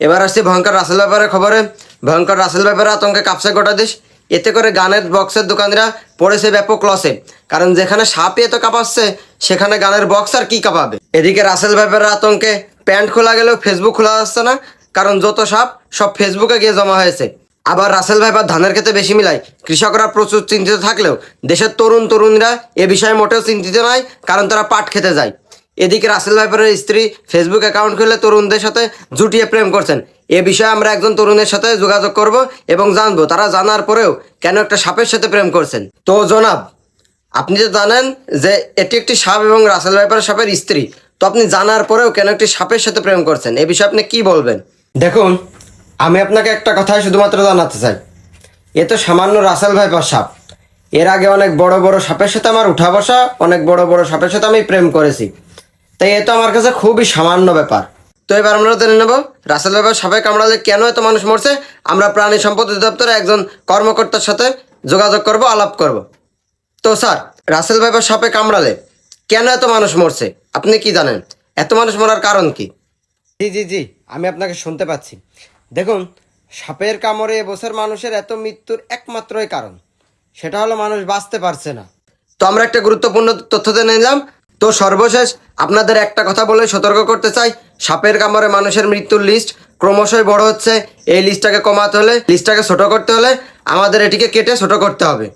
এবার আসছি ভয়ঙ্কর রাসেল ব্যাপারের খবরে। ভয়ঙ্কর রাসেল ব্যাপারে আতঙ্কে কাঁপছে গোটা দেশ। এতে করে গানের বক্সের দোকানিরা পড়েছে ব্যাপক লসে। কারণ যেখানে সাপই এত কাঁপাচ্ছে, সেখানে গানের বক্স আর কি কাঁপাবে? এদিকে রাসেল ব্যাপারের আতঙ্কে প্যান্ট খোলা গেলেও ফেসবুক খোলা যাচ্ছে না, কারণ যত সাপ, সব ফেসবুকে গিয়ে জমা হয়েছে। আবার রাসেল ভাইপার ধানের ক্ষেত্রে বেশি মিলায়। কৃষকরা প্রচুর চিন্তিত থাকলেও দেশের তরুণ তরুণীরা এ বিষয়ে মোটেও চিন্তিত নয়, কারণ তারা পাট খেতে যায়। এদিকে রাসেল ভাইপারের স্ত্রী ফেসবুক অ্যাকাউন্ট খুলে তরুণদের সাথে জুটিয়ে প্রেম করছেন। এ বিষয়ে আমরা একজন তরুণের সাথে যোগাযোগ করব এবং জানব, তারা জানার পরেও কেন একটা সাপের সাথে প্রেম করছেন। তো জনাব, আপনি তো জানেন যে এটি একটি সাপ এবং রাসেল ভাইপারের সাপের স্ত্রী। তো আপনি জানার পরেও কেন একটি সাপের সাথে প্রেম করছেন? এ বিষয়ে আপনি কি বলবেন? দেখুন, আমি আপনাকে একটা কথাই শুধুমাত্র জানাতে চাই। এ তো সামান্য রাসেল ভাইপার সাপ। এর আগে অনেক বড় বড় সাপের সাথে আমার উঠা বসা, অনেক বড় বড় সাপের সাথে আমি প্রেম করেছি। তাই এ তো আমার কাছে খুবই সামান্য ব্যাপার। তো এবার আমরা জেনে নেব রাসেল ভাইপার সাপে কামড়ালে কেন এত মানুষ মরছে? আমরা প্রাণী সম্পদ অধিদপ্তরে একজন কর্মকর্তার সাথে যোগাযোগ করব আলাপ করব। তো স্যার রাসেল ভাইপার সাপে কামড়ালে কেন এত মানুষ মরছে? আপনি কি জানেন? এত মানুষ মরার কারণ কি? জি জি জি আমি আপনাকে শুনতে পাচ্ছি। দেখুন সাপের কামড়ে এবছর মানুষের এত মৃত্যুর একমাত্রই কারণ। সেটা হলো মানুষ বাঁচতে পারছে না। তো আমরা একটা গুরুত্বপূর্ণ তথ্য জেনে নিলাম তো সর্বশেষ, আপনাদের একটা কথা বলে সতর্ক করতে চাই। সাপের কামড়ে মানুষের মৃত্যুর লিস্ট ক্রমশই বড় হচ্ছে। এই লিস্টটাকে কমাতে হলে লিস্টটাকে ছোট করতে হলে আমাদের এটিকে কেটে ছোট করতে হবে।